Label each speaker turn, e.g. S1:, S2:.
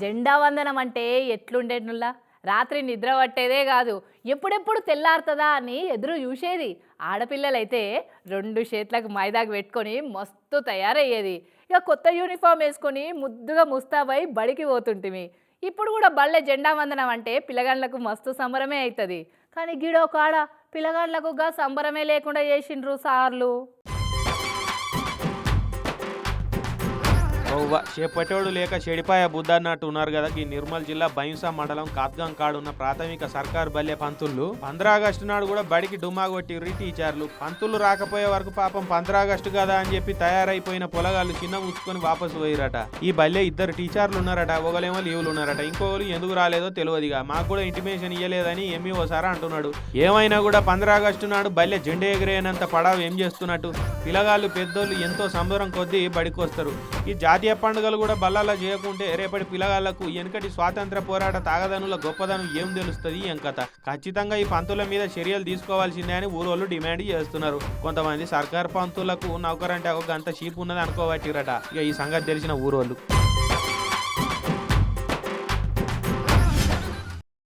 S1: జెండా వందనం అంటే ఎట్లుండేనుల్లా రాత్రి నిద్ర పట్టేదే కాదు. ఎప్పుడెప్పుడు తెల్లారుతుందా అని ఎదురు చూసేది. ఆడపిల్లలైతే రెండు చేతులకు మైదాకు పెట్టుకొని మస్తు తయారయ్యేది. ఇక కొత్త యూనిఫామ్ వేసుకొని ముద్దుగా ముస్తాబై బడికి పోతుంటిమి. ఇప్పుడు కూడా బళ్ళె జెండా వందనం అంటే పిల్లగాళ్ళకు మస్తు సంబరమే అవుతుంది కానీ గిడో కాడ పిల్లగాళ్ళకు గా సంబరమే లేకుండా చేసిండ్రు సార్లు.
S2: ఓవ్వ చేపట్టేవాడు లేక చెడిపాయ బుద్ధ అన్నట్టు ఉన్నారు కదా. ఈ నిర్మల్ జిల్లా బైంసా మండలం కాత్గం కాడున్న ప్రాథమిక సర్కార్ బల్లె పంతులు పంద్రా ఆగస్టు నాడు కూడా బడికి డుమా కొట్టిర్రి టీచర్లు. పంతులు రాకపోయే వరకు పాపం పంద్రా ఆగస్టు కదా అని చెప్పి తయారైపోయిన పొలగాళ్ళు చిన్న ఉంచుకొని వాపసు పోయిరట. ఈ బల్లె ఇద్దరు టీచర్లు ఉన్నారట ఒకలేమో లీవులు ఉన్నారట. ఇంకొకరు ఎందుకు రాలేదో తెలియదుగా. మాకు కూడా ఇంటిమేషన్ ఇయ్యలేదని ఎమ్మి ఓసారి అంటున్నాడు. ఏమైనా కూడా పంద్రా ఆగస్టు నాడు బల్లె జెండా ఎగిరేనంత పడావు ఏం చేస్తున్నట్టు? పిల్లగాళ్ళు పెద్దోళ్ళు ఎంతో సంబరం కొద్దీ బడికి వస్తారు ఈ జాతీయ పండుగలు కూడా బల్లాలా చేయకుంటే రేపటి పిల్లగాళ్ళకు వెనుకటి స్వాతంత్ర పోరాట తాగదనుల గొప్పదనం ఏం తెలుస్తుంది ఏం కథ ఖచ్చితంగా ఈ పంతుల మీద చర్యలు తీసుకోవాల్సిందే అని ఊరోళ్ళు డిమాండ్ చేస్తున్నారు. కొంతమంది సర్కార్ పంతులకు నౌకరంటే ఒక గంట చీప్ ఉన్నది అనుకోబట్టిరట. ఇక ఈ సంగతి తెలిసిన ఊరోళ్ళు.